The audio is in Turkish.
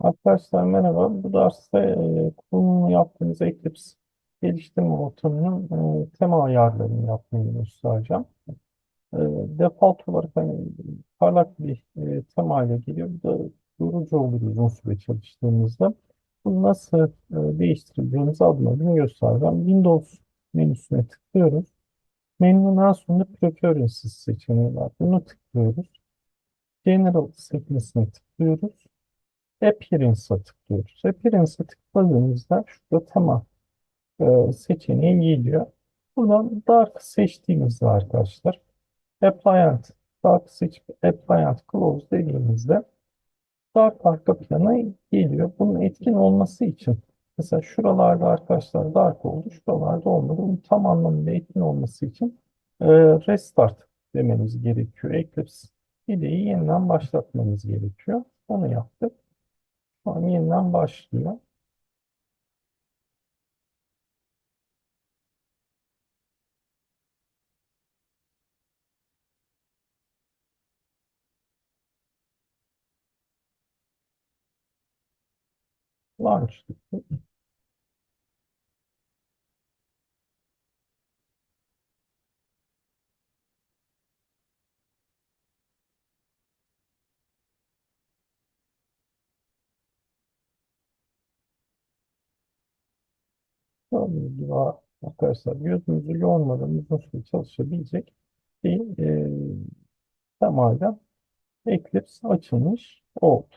Arkadaşlar merhaba. Bu derste e, kullanımı yaptığımız Eclipse geliştirme ortamının e, tema ayarlarını yapmayı göstereceğim. E, default olarak hani parlak bir e, tema ile geliyor. Bu da yorucu olur uzun süre çalıştığımızda. Bunu nasıl e, değiştireceğimizi adım adım göstereceğim. Windows menüsüne tıklıyoruz. Menünün en sonunda Preferences seçeneği var. Bunu tıklıyoruz. General sekmesine tıklıyoruz. Appearance'a tıklıyoruz. Appearance'a tıkladığımızda şurada tema e, seçeneği geliyor. Buradan Dark seçtiğimizde arkadaşlar Appliant Dark seçip Appliant Close dediğimizde Dark arka plana geliyor. Bunun etkin olması için mesela şuralarda arkadaşlar Dark oldu. Şuralarda olmadı. Bunun tam anlamıyla etkin olması için e, Restart dememiz gerekiyor. Eclipse IDE'yi yeniden başlatmamız gerekiyor. Onu yaptık. Şu an yeniden başlıyor. Launch. Gördüğünüz gibi arkadaşlar gözünüzü yormadan uzun süre çalışabilecek bir e, temayla Eclipse açılmış oldu.